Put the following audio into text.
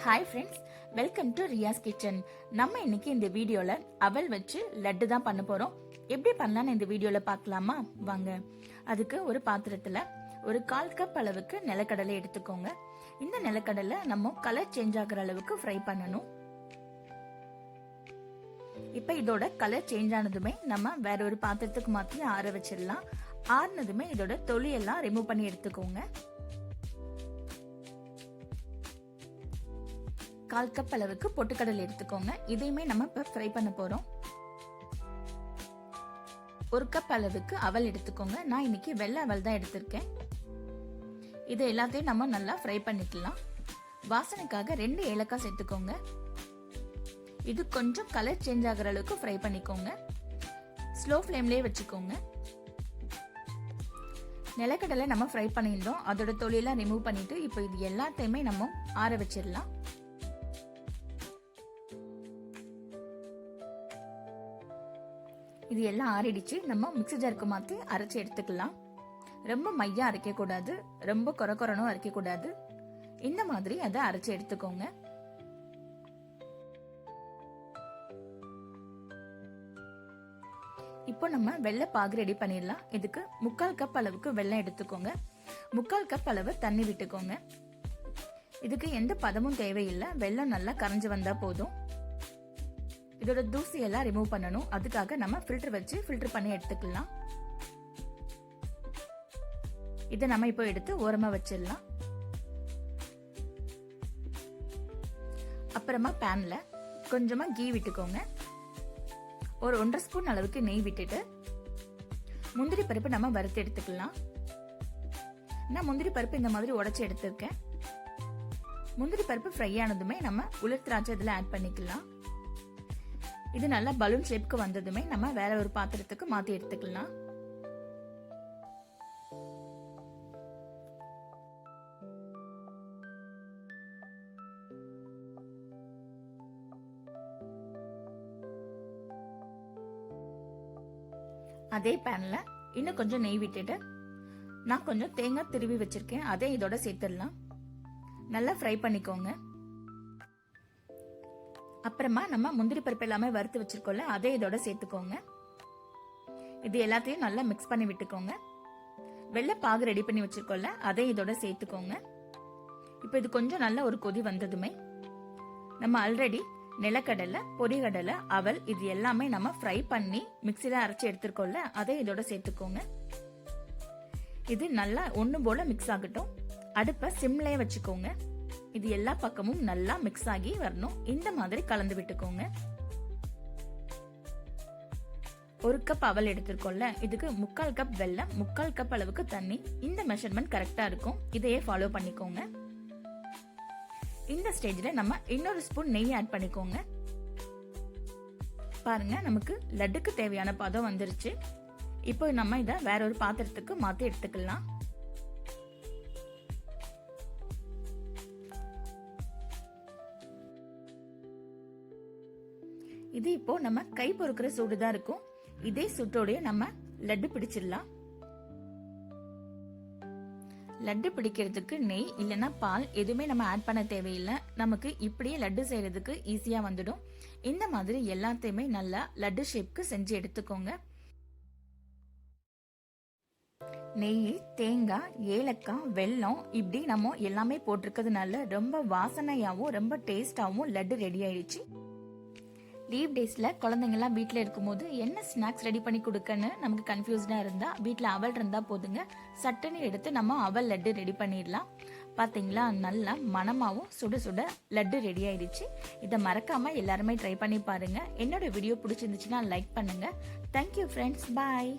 Hi friends welcome to Riyas kitchen நம்ம இன்னைக்கு இந்த வீடியோல அவல் வச்சு லட்டு தான் பண்ண போறோம். எப்படி பண்ணலாம்னு இந்த வீடியோல பார்க்கலாமா? வாங்க. அதுக்கு ஒரு பாத்திரத்துல ஒரு கால் கப் அளவுக்கு நிலக்கடலை எடுத்துக்கோங்க. இந்த நிலக்கடலை நம்ம கலர் சேஞ்ச் ஆகுற அளவுக்கு ஃப்ரை பண்ணணும். இப்போ இதோட கலர் சேஞ்ச் ஆனதுமே நம்ம வேற ஒரு பாத்திரத்துக்கு மாற்றி ஆற வச்சிடலாம். ஆறுனதுமே இதோட தொழியெல்லாம் ரிமூவ் பண்ணி எடுத்துக்கோங்க. கால் கப் அளவுக்கு பொட்டுக்கடலை எடுத்துக்கோங்க. இதையுமே நம்ம இப்போ ஃப்ரை பண்ண போகிறோம் ஒரு கப் அளவுக்கு அவல் எடுத்துக்கோங்க. நான் இன்னைக்கு வெள்ளை அவல் தான் எடுத்திருக்கேன். இது எல்லாத்தையும் நம்ம நல்லா ஃப்ரை பண்ணிக்கலாம். வாசனைக்காக ரெண்டு ஏலக்காய் சேர்த்துக்கோங்க. இது கொஞ்சம் கலர் சேஞ்ச் ஆகிற அளவுக்கு ஃப்ரை பண்ணிக்கோங்க. ஸ்லோ ஃப்ளேம்லேயே வச்சுக்கோங்க. நிலக்கடலை நம்ம ஃப்ரை பண்ணியிருந்தோம். அதோட தொழிலாம் ரிமூவ் பண்ணிட்டு இப்போ இது எல்லாத்தையுமே நம்ம ஆற வச்சிடலாம். இது எல்லாம் ஆறிடுச்சு. நம்ம மிக்சி ஜாருக்கு மாற்றி அரைச்சி எடுத்துக்கலாம். ரொம்ப மையா அரைக்கக்கூடாது. ரொம்ப குறை குறனும் அரைக்கக்கூடாது. இந்த மாதிரி அதை அரைச்சி எடுத்துக்கோங்க. இப்போ நம்ம வெள்ளை பாகு ரெடி பண்ணிடலாம். இதுக்கு முக்கால் கப் அளவுக்கு வெள்ளம் எடுத்துக்கோங்க. முக்கால் கப் அளவு தண்ணி விட்டுக்கோங்க. இதுக்கு எந்த பதமும் தேவையில்லை. வெள்ளம் நல்லா கரைஞ்சு வந்தா போதும். இதோட தூசி எல்லாம் ரிமூவ் பண்ணணும். அதுக்காக நம்ம ஃபில்டர் வச்சு ஃபில்டர் பண்ணி எடுத்துக்கலாம். இதை நம்ம இப்போ எடுத்து ஓரமாக வச்சிடலாம். அப்புறமா பேனில் கொஞ்சமாக கீ விட்டுக்கோங்க. ஒரு ஒன்றரை ஸ்பூன் அளவுக்கு நெய் விட்டுட்டு முந்திரி பருப்பு நம்ம வறுத்து எடுத்துக்கலாம். நான் முந்திரி பருப்பு இந்த மாதிரி உடச்சி எடுத்திருக்கேன். முந்திரி பருப்பு ஃப்ரை ஆனதுமே நம்ம உலர் திராட்சை இதில் ஆட் பண்ணிக்கலாம். இது நல்லா பலூன் ஷேப்க்கு வந்ததுமே நம்ம வேற ஒரு பாத்திரத்துக்கு மாத்தி எடுத்துக்கலாம். அதே பேனில் இன்னும் கொஞ்சம் நெய் விட்டுட்டு நான் கொஞ்சம் தேங்காய் திருவி வச்சுருக்கேன் அதே இதோட சேர்த்துடலாம். நல்லா ஃப்ரை பண்ணிக்கோங்க. அப்புறமா நம்ம முந்திரி பருப்பு எல்லாமே வறுத்து வச்சிருக்கோம்ல அதே இதோட சேர்த்துக்கோங்க. இது எல்லாத்தையும் நல்லா மிக்ஸ் பண்ணி விட்டுக்கோங்க. வெள்ளை பாகு ரெடி பண்ணி வச்சிருக்கோம்ல அதே இதோட சேர்த்துக்கோங்க. இப்போ இது கொஞ்சம் நல்ல ஒரு கொதி வந்ததுமே நம்ம ஆல்ரெடி நிலக்கடலை பொரிகடலை அவல் இது எல்லாமே நம்ம ஃப்ரை பண்ணி மிக்சியில் அரைச்சி எடுத்துருக்கோம்ல அதே இதோட சேர்த்துக்கோங்க. இது நல்லா ஒன்று போல மிக்ஸ் ஆகட்டும். அடுப்பை சிம்லேயே வச்சுக்கோங்க. இது எல்லா பக்கமும் நல்லா மிக்ஸ் ஆகி வரணும். இந்த மாதிரி கலந்து விட்டுக்கோங்க. ஒரு கப் அவல் எடுத்திருக்கோம்ல இதுக்கு முக்கால் கப் வெள்ளம் முக்கால் கப் அளவுக்கு தண்ணி. இந்த மெஷர்மெண்ட் கரெக்டா இருக்கும். இதையே ஃபாலோ பண்ணிக்கோங்க. இந்த ஸ்டேஜ்ல நம்ம இன்னொரு ஸ்பூன் நெய் ஆட் பண்ணிக்கோங்க. பாருங்க நமக்கு லட்டுக்கு தேவையான பதம் வந்துருச்சு. இப்போ நம்ம இதை வேற ஒரு பாத்திரத்துக்கு மாத்தி எடுத்துக்கலாம். இது இப்போ நம்ம கை பொறுக்கிற சூடு தான் இருக்கும். இதே சூட்டோடய நம்ம லட்டு பிடிச்சிடலாம். லட்டு பிடிக்கிறதுக்கு நெய் இல்லைன்னா பால் எதுவுமே நம்ம ஆட் பண்ண தேவையில்லை. நமக்கு இப்படியே லட்டு செய்யறதுக்கு ஈஸியாக வந்துடும். இந்த மாதிரி எல்லாத்தையுமே நல்லா லட்டு ஷேப்க்கு செஞ்சு எடுத்துக்கோங்க. நெய் தேங்காய் ஏலக்காய் வெல்லம் இப்படி நம்ம எல்லாமே போட்டிருக்கிறதுனால ரொம்ப வாசனையாகவும் ரொம்ப டேஸ்டாகவும் லட்டு ரெடி ஆயிடுச்சு. லீவ் டேஸில் குழந்தைங்கள்லாம் வீட்டில் இருக்கும்போது என்ன ஸ்நாக்ஸ் ரெடி பண்ணி கொடுக்கன்னு நமக்கு கன்ஃபியூஸ்டாக இருந்தால் வீட்டில் அவல் இருந்தால் போதுங்க. சட்டுன்னு எடுத்து நம்ம அவல் லட்டு ரெடி பண்ணிடலாம். பார்த்தீங்களா நல்லா மனமாகவும் சுட சுட லட்டு ரெடி ஆயிடுச்சு. இதை மறக்காமல் எல்லாருமே ட்ரை பண்ணி பாருங்கள் என்னோட வீடியோ பிடிச்சிருந்துச்சுன்னா லைக் பண்ணுங்கள் தேங்க்யூ ஃப்ரெண்ட்ஸ் பாய்